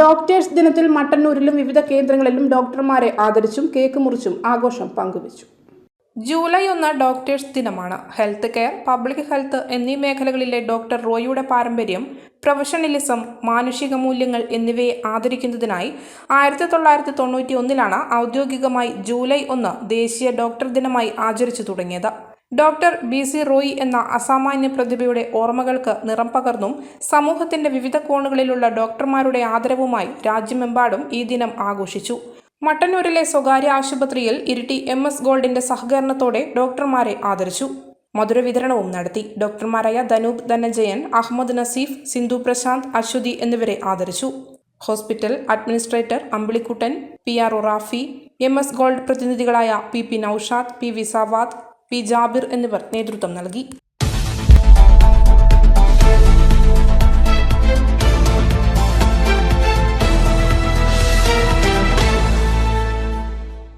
Doctors ദിനത്തിൽ മട്ടന്നൂരിലും വിവിധ കേന്ദ്രങ്ങളിലും ഡോക്ടർമാരെ ആദരിച്ചും കേക്ക് മുറിച്ചും ആഘോഷം പങ്കുവച്ചു. ജൂലൈ ഒന്ന് ഡോക്ടേഴ്സ് ദിനമാണ്. ഹെൽത്ത് കെയർ പബ്ലിക് ഹെൽത്ത് എന്നീ മേഖലകളിലെ ഡോക്ടർ റോയിയുടെ പാരമ്പര്യം പ്രൊഫഷണലിസം മാനുഷിക മൂല്യങ്ങൾ എന്നിവയെ ആദരിക്കുന്നതിനായി ആയിരത്തി തൊള്ളായിരത്തി തൊണ്ണൂറ്റി ഒന്നിലാണ് ഔദ്യോഗികമായി ജൂലൈ ഒന്ന് ദേശീയ ഡോക്ടർ ദിനമായി ആചരിച്ചു തുടങ്ങിയത്. ഡോക്ടർ ബി സി റോയി എന്ന അസാമാന്യ പ്രതിഭയുടെ ഓർമ്മകൾക്ക് നിറം പകർന്നും സമൂഹത്തിന്റെ വിവിധ കോണുകളിലുള്ള ഡോക്ടർമാരുടെ ആദരവുമായി രാജ്യമെമ്പാടും ഈ ദിനം ആഘോഷിച്ചു. മട്ടന്നൂരിലെ സ്വകാര്യ ആശുപത്രിയിൽ ഇരിട്ടി എം എസ് ഗോൾഡിന്റെ സഹകരണത്തോടെ ഡോക്ടർമാരെ ആദരിച്ചു. മധുര വിതരണവും നടത്തി. ഡോക്ടർമാരായ ധനൂപ് ധനജയൻ അഹമ്മദ് നസീഫ് സിന്ധു പ്രശാന്ത് അശ്വതി എന്നിവരെ ആദരിച്ചു. Hospital administrator Ambilikuttan P R Rafi M S Gold പ്രതിനിധികളായ P P Naushad P V Savad P Jabir എന്നിവർ നേതൃത്വം നൽകി